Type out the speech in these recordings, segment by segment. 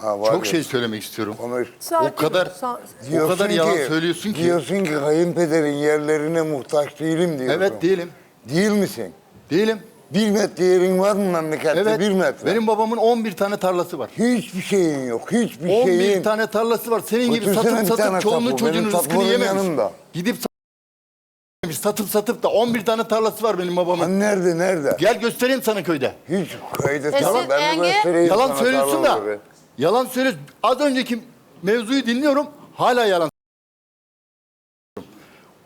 Ha, var çok ya. şey söylemek istiyorum. Konuş. Sakin O kadar sa- o kadar yalan söylüyorsun ki. Diyorsun ki kayınpederin yerlerine muhtaç değilim diyorsun. Evet değilim. Değil misin? Değilim. Bir metre yerin var mı memlekette? Evet. Bir metre. Benim babamın 11 tane tarlası var. Hiçbir şeyin yok. Hiçbir 11 şeyin. tane tarlası var. Senin gibi Götürsene satıp bir tane satıp çoluğunu tapu. Benim rızkını tapularım yememiş. yanımda. Gidip satıp satıp satıp da 11 tane tarlası var benim babamın. Hani nerede nerede? Gel göstereyim sana köyde. Hiç kayda E tamam ben de Engin? göstereyim Yalan sana söylüyorsun da. tarlaları. Yalan söylüyorsun. Az önceki mevzuyu dinliyorum. Hala yalan.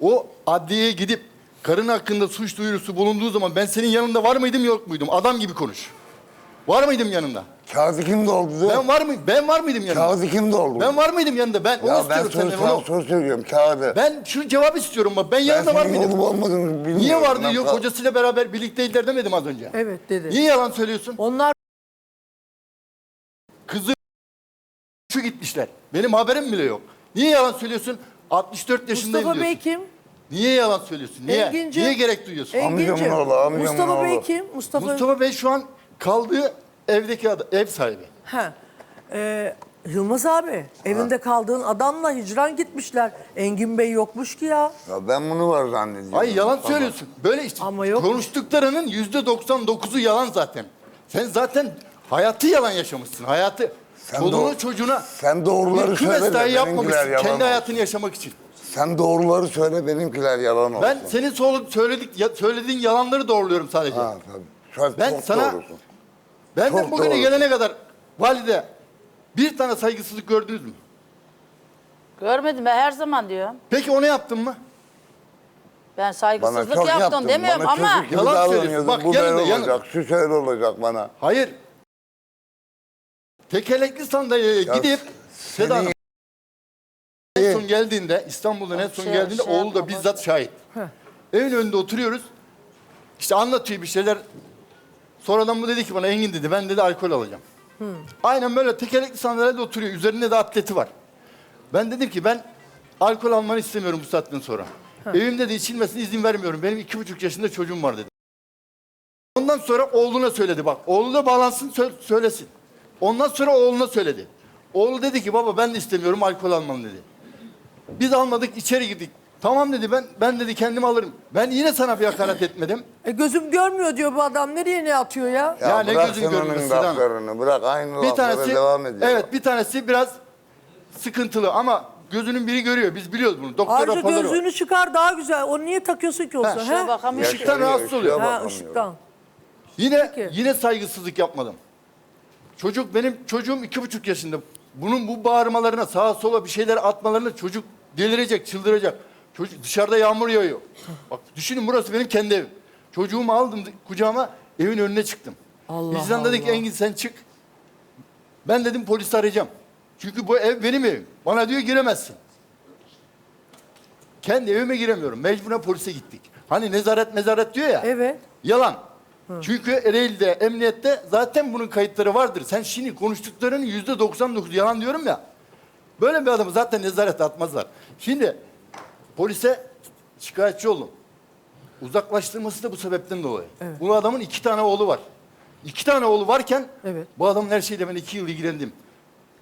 O adliyeye gidip karın hakkında suç duyurusu bulunduğu zaman ben senin yanında var mıydım yok muydum? Adam gibi konuş. Var mıydım yanında? Kağıdı kim doldurdu? Ben var mıyım? Ben var mıydım yanında? Kağıdı kim doldurdu? Ben var mıydım yanında? Ben onu ya ben istiyorum soru, senden onu. soru söylüyorum kağıdı. Ben şu cevap istiyorum bak. Ben Ben yanında var mıydım? olup olmadığını bilmiyorum. Niye vardı Ben yok kal- hocasıyla beraber birlikteydiler demedim az önce. Evet dedi. Niye yalan söylüyorsun? Onlar Kızı şu gitmişler. Benim haberim bile yok. Niye yalan söylüyorsun? 64 yaşındayım Mustafa Bey diyorsun. kim? Niye yalan söylüyorsun? Niye? Enginci. Niye gerek duyuyorsun? Enginci. Amcamın oğlu, amcamın Mustafa Bey oğlu. kim? Mustafa, Mustafa Bey şu an kaldığı evdeki adam, ev sahibi. Ha. Ee, Yılmaz abi evinde kaldığın adamla hicran gitmişler. Engin Bey yokmuş ki ya. Ya ben bunu var zannediyorum. Ay yalan Tamam. söylüyorsun. Böyle işte Ama yok. konuştuklarının yüzde 99'u yalan zaten. Sen zaten hayatı yalan yaşamışsın. Hayatı. Sen Çoluğuna doğ- çocuğuna sen doğruları söyle de dahi benimkiler yapmamışsın. yalan Kendi olsun. hayatını yaşamak için. Sen doğruları söyle benimkiler yalan olsun. Ben senin sor- söyledik, ya- söylediğin yalanları doğruluyorum sadece. Ha tabii. Çok, Ben çok sana- doğrusun. Benden Çok bugüne doğru. gelene kadar valide bir tane saygısızlık gördünüz mü? Görmedim ben her zaman diyorum. Peki onu yaptın mı? Ben Bana saygısızlık çok yaptım yaptın. demiyorum bana ama çocuk gibi Yalan davranıyordun. Bak, Bu böyle yanında. olacak, şu şöyle olacak bana. Hayır. Tekerlekli sandalyeye Ya gidip Seda Hanım en son geldiğinde İstanbul'dan en son Şey- geldiğinde şey oğlu da yapma, bizzat şahit. Evin önünde oturuyoruz. İşte anlatıyor bir şeyler. Sonradan bu dedi ki bana Engin dedi ben dedi alkol alacağım. Aynen böyle tekerlekli sandalyede oturuyor. Üzerinde de atleti var. Ben dedim ki ben alkol almanı istemiyorum bu saatten sonra. Evimde de içilmesine izin vermiyorum. Benim iki buçuk yaşında çocuğum var dedi. Ondan sonra oğluna söyledi bak. Oğlu da bağlansın sö- söylesin. Ondan sonra oğluna söyledi. Oğlu dedi ki baba ben de istemiyorum alkol almam dedi. Biz almadık içeri girdik. Tamam dedi ben ben dedi kendim alırım. Ben yine sana bir hakaret etmedim. E, gözüm görmüyor diyor bu adam. Nereye ne atıyor ya? Ya, Ya ne bırak gözün sen görmüyor onun Sinan. laflarını. Bırak aynı Bir laflara tanesi devam ediyor. evet bir tanesi biraz sıkıntılı ama gözünün biri görüyor. Biz biliyoruz bunu. Doktor Ayrıca raporları var. gözlüğünü çıkar daha güzel. Onu niye takıyorsun ki olsa? şeye he? bakamıyorum. Işıktan rahatsız oluyor. Ha ışıktan. Yine Peki. yine saygısızlık yapmadım. Çocuk benim çocuğum iki buçuk yaşında. Bunun bu bağırmalarına sağa sola bir şeyler atmalarına çocuk delirecek, çıldıracak. Çocuk dışarıda yağmur yağıyor. Bak düşünün burası benim kendi evim. Çocuğumu aldım kucağıma evin önüne çıktım. Allah Vicdan dedi ki Allah. Engin sen çık. Ben dedim polisi arayacağım. Çünkü bu ev benim evim. Bana diyor giremezsin. Kendi evime giremiyorum. Mecburen polise gittik. Hani nezaret mezaret diyor ya. Evet. Yalan. Çünkü Ereğli'de, emniyette zaten bunun kayıtları vardır. Sen şimdi konuştuklarının yüzde 99 yalan diyorum ya. Böyle bir adamı zaten nezarete atmazlar. Şimdi polise şikayetçi oldum. Uzaklaştırması da bu sebepten dolayı. Bu adamın iki tane oğlu var. İki tane oğlu varken Evet. bu adamın her şeyle ben iki yıl ilgilendim.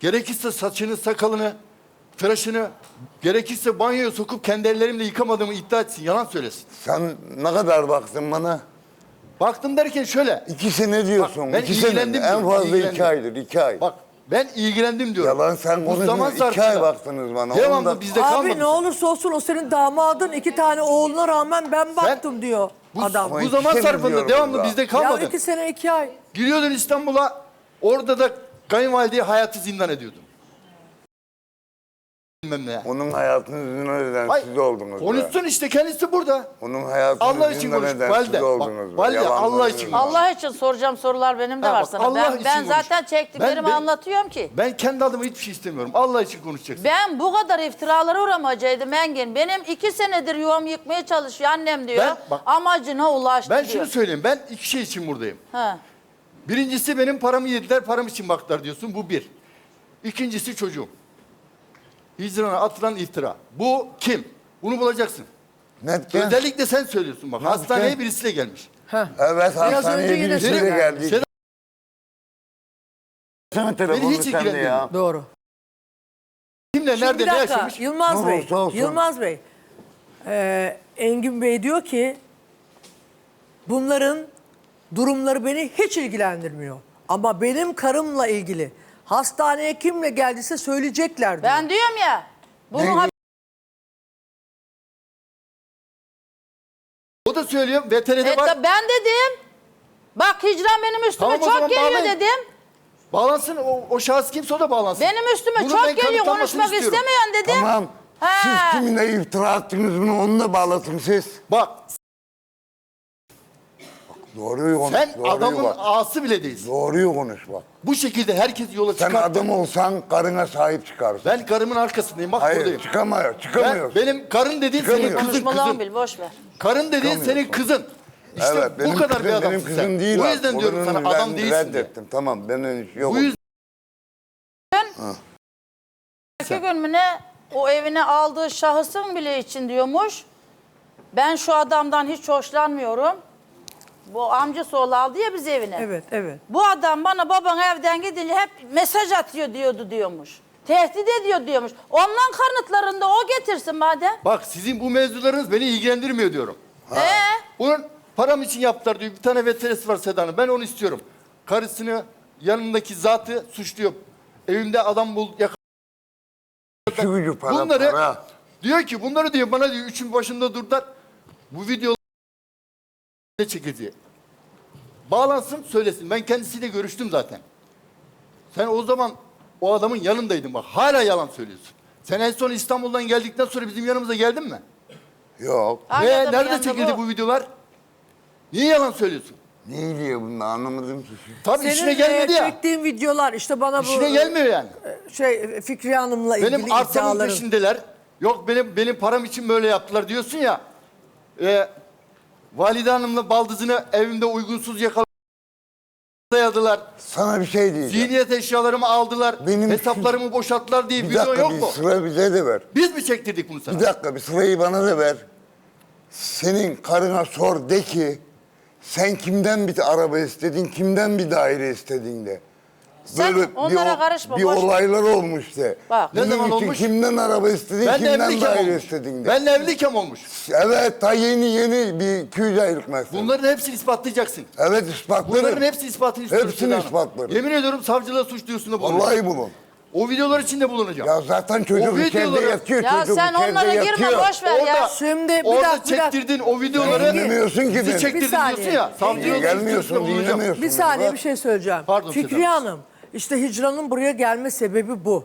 Gerekirse saçını, sakalını, tıraşını, gerekirse banyoya sokup kendi ellerimle yıkamadığımı iddia etsin. Yalan söylesin. Sen ne kadar baktın bana? Baktım derken şöyle. İki sene diyorsun. Bak, ben iki sene. ilgilendim En diyorum, fazla ilgilendim. iki aydır. iki ay. Bak ben ilgilendim diyorum. Yalan sen Bu konuşuyorsun. zaman İki ay zarfında baktınız bana. Devamlı Onda- bizde Abi kalmadı. ne olursa olsun o senin damadın iki tane oğluna rağmen ben baktım diyor bu, adam. bu iki zaman sene zarfında diyorum devamlı burada. bizde Ya kalmadın. iki sene iki ay. Giriyordun İstanbul'a orada da kayınvalideyi hayatı zindan ediyordun. Bilmem ne. Onun hayatını zindan eden Hayır, siz oldunuz. Konuşsun işte kendisi burada. Onun hayatını Allah için konuş. eden Valide, siz bak, oldunuz. be. valide, Yalan Allah için. Allah için soracağım sorular benim de Ha, var bak, sana. Allah ben için ben konuş. zaten çektiklerimi Ben- ben- anlatıyorum ki. Ben kendi adıma hiçbir şey istemiyorum. Allah için konuşacaksın. Ben bu kadar iftiralara uğramacaydım Engin. Benim iki senedir yuvam yıkmaya çalışıyor annem diyor. Ben- bak- amacına ulaştı Ben diyor. şunu söyleyeyim. Ben iki şey için buradayım. Ha. Birincisi benim paramı yediler, param için baktılar diyorsun. Bu bir. İkincisi çocuğum. Hicrana atılan iftira. Bu kim? Bunu bulacaksın. Netken. Özellikle sen söylüyorsun bak. Ne yapacağım? Hastaneye birisiyle gelmiş. Evet önce hastaneye yine birisiyle geldik. Senin Sana telefonu hiç sen de ya. ilgilendirmiyor. Doğru. Kimle Şimdi nerede bir ne dakika yaşamış? Yılmaz Ne Bey. olursa olsun. Yılmaz Bey. Ee, Engin Bey diyor ki bunların durumları beni hiç ilgilendirmiyor. Ama benim karımla ilgili hastaneye kimle geldiyse söyleyecekler diyor. Ben diyorum ya. Ne- ha- O da söylüyor. VTR'de E, var. da ben dedim. Bak hicran benim üstüme Tamam, o zaman çok geliyor bağlayın. dedim. Bağlansın. O, o şahıs kimse o da bağlansın. Benim üstüme Bunu çok ben geliyor kanıtlanmasını konuşmak istiyorum. istemiyorsun dedim. Tamam. He. Siz kiminle iftira attınız bunu onunla bağlatın siz. Bak Doğruyu konuş. sen doğruyu adamın bak. ağası bile değilsin. Doğruyu konuş bak. Bu şekilde herkes yola Sen çıkar. adam olsan karına sahip çıkarsın. Ben karımın arkasındayım. Bak Hayır buradayım. çıkamıyor, Ben, çıkamıyor. benim karın dediğin senin kızın Konuşmalarını kızın. bil boş ver. Karın dediğin senin Çıkamıyorsun. kızın. İşte evet, bu benim kadar kızım, bir adamsın benim kızım sen. değil. O bak. yüzden diyorum Onun sana ben adam değilsin diye. reddettim. Tamam ben yok. Bu yüzden İki gün mü ne o evine aldığı şahısın bile için diyormuş. Ben şu adamdan hiç hoşlanmıyorum. Bu amcası oğlu aldı ya biz evine. Evet, evet. Bu adam bana baban evden gidince hep mesaj atıyor diyordu diyormuş. Tehdit ediyor diyormuş. Ondan kanıtlarını da o getirsin madem. bak sizin bu mevzularınız beni ilgilendirmiyor diyorum. Ee, Bunun param için yaptılar diyor. Bir tane veteresi var Seda'nın. Ben onu istiyorum. Karısını yanındaki zatı suçluyor. Evimde adam bul yakaladı. Şu gücü para Bunları para. diyor ki bunları diyor bana diyor üçün başında durdular. Bu video çekildi? Bağlansın söylesin. Ben kendisiyle görüştüm zaten. Sen o zaman o adamın yanındaydın bak. Hala yalan söylüyorsun. Sen en son İstanbul'dan geldikten sonra bizim yanımıza geldin mi? Yok. Ve adamın nerede yanında çekildi bu? videolar? Niye yalan söylüyorsun? Ne diyor bunu anlamadım ki. Tabii Senin işine gelmedi e, ya. çektiğin videolar işte bana bu İşine gelmiyor yani. şey Fikriye Hanım'la ilgili Benim arsamın iddiaların. peşindeler. Yok benim benim param için böyle yaptılar diyorsun ya. E, valide hanımla baldızını evimde uygunsuz yakaladılar. Sana bir şey diyeceğim. Zihniyet eşyalarımı aldılar. Benim- hesaplarımı boşalttılar diye Bir video dakika yok bir mu? sıra bize de ver. Biz mi çektirdik bunu sana? Bir dakika bir sırayı bana da ver. Senin karına sor de ki sen kimden bir araba istedin, kimden bir daire istedin de. Sen onlara o- karışma, Bir boş ver. olaylar olmuş de. Bak. Ne Bunun zaman için olmuş? Kimden araba istedin, Ben kimden evliyken daire olmuş. istedin de. Ben evliyken olmuş. Evet ta yeni yeni bir 200 aylık mesele. Bunların hepsini ispatlayacaksın. Evet ispatlarım. Bunların hepsini ispatını istiyorum. Hepsini Seda Hanım. ispatlarım. Yemin ediyorum savcılığa suç duyurusunda bulunacağım. Vallahi bulun. O videolar için de bulunacağım. Ya zaten çocuk O içeride videoları- yatıyor. ya çocuk sen içeride onlara girme yatıyor. boş ver ya. Şimdi bir Orada dakika, bir dakika. çektirdin o videoları. Dinlemiyorsun ki Bizi beni. çektirdin Bir saniye. diyorsun ya. Savcılığa suç bulunacağım. dinlemiyorsun. Bir saniye bir şey söyleyeceğim. Pardon Seda Fikriye Hanım, işte Hicran'ın buraya gelme sebebi bu.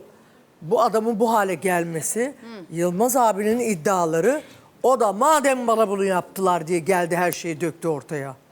Bu adamın bu hale gelmesi, Yılmaz abinin iddiaları. O da madem bana bunu yaptılar diye geldi her şeyi döktü ortaya.